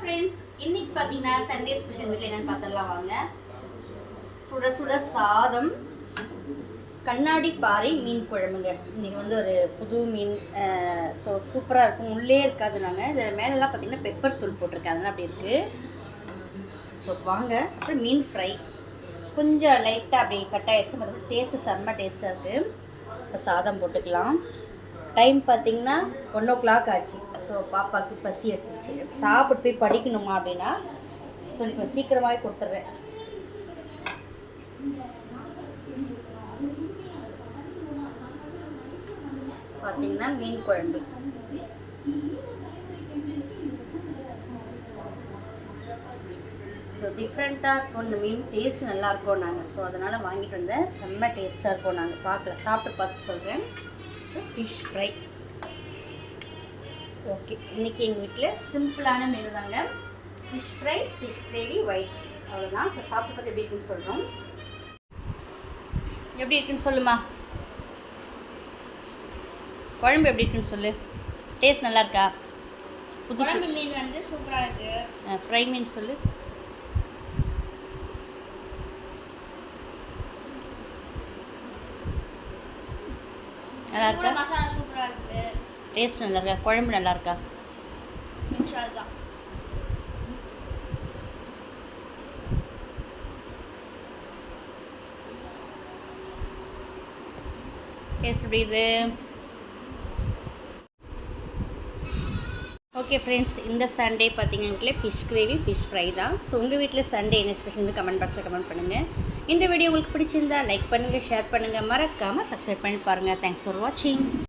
Friends இன்னைக்கு பார்த்தீங்கன்னா Sunday special வீட்டில் என்னென்னு பார்த்துடலாம் வாங்க. சுட சுட சாதம் கண்ணாடி பாறை மீன் குழம்புங்க. இன்னைக்கு வந்து ஒரு புது மீன் ஸோ சூப்பராக இருக்கும். உள்ளே இருக்காது நாங்கள் இதில் மேலெல்லாம் பார்த்தீங்கன்னா பெப்பர் தூள் போட்டிருக்கேன். அதெல்லாம் அப்படி இருக்குது ஸோ வாங்க. அப்புறம் மீன் ஃப்ரை கொஞ்சம் லைட்டாக அப்படி கட் ஆகிடுச்சு மற்றபடி டேஸ்ட்டு செம்ம டேஸ்ட்டாக இருக்குது இப்போ சாதம் போட்டுக்கலாம். டைம் பார்த்தீங்கன்னா ஒன் ஓ கிளாக் ஆச்சு. ஸோ பாப்பாவுக்கு பசி எடுத்துருச்சு. சாப்பிட்டு போய் படிக்கணுமா அப்படின்னா ஸோ நீங்கள் சீக்கிரமாகவே கொடுத்துருவேன். பார்த்தீங்கன்னா மீன் குழம்பு. டிஃப்ரெண்ட்டாக இருக்கும். இந்த மீன் டேஸ்ட் நல்லாயிருக்கும் நாங்கள் ஸோ அதனால் வாங்கிட்டு வந்தேன். செம்ம டேஸ்ட்டாக இருக்கும். நாங்கள் பார்க்கல. சாப்பிட்டு பார்த்து சொல்கிறேன் ஃபிஷ் ஃப்ரை ஓகே இன்றைக்கி எங்கள் வீட்டில் சிம்பிளான மெனு தாங்க. Fish fry fish gravy white rice அவ்வளோதான் ஸோ சாப்பிட்டு பார்த்து எப்படி இருக்குன்னு சொல்கிறோம் எப்படி இருக்குன்னு சொல்லுமா? குழம்பு எப்படி இருக்குன்னு சொல்லு. டேஸ்ட் நல்லா இருக்கா? புது குழம்பு மீன் வந்து சூப்பராக இருக்கு. ஃப்ரை மீன் சொல்லு. நல்லா இருக்கா? மசாலா சூப்பராக இருக்கு. டேஸ்ட் நல்லா இருக்கா? குழம்பு நல்லா இருக்கா. டேஸ்ட் எப்படி இது? ஓகே ஃப்ரெண்ட்ஸ் இந்த சண்டே பார்த்தீங்கன்னா வீட்டில் ஃபிஷ் கிரேவி ஃபிஷ் ஃப்ரை தான். ஸோ உங்கள் வீட்டில் சண்டே என்ன ஸ்பெஷல் கமெண்ட் பாக்ஸில் கமெண்ட் பண்ணுங்கள் இந்த வீடியோ உங்களுக்கு பிடிச்சிருந்தா லைக் பண்ணுங்கள் ஷேர் பண்ணுங்கள் மறக்காமல் சப்ஸ்கிரைப் பண்ணி பாருங்கள் தேங்க்ஸ் ஃபார் வாட்சிங்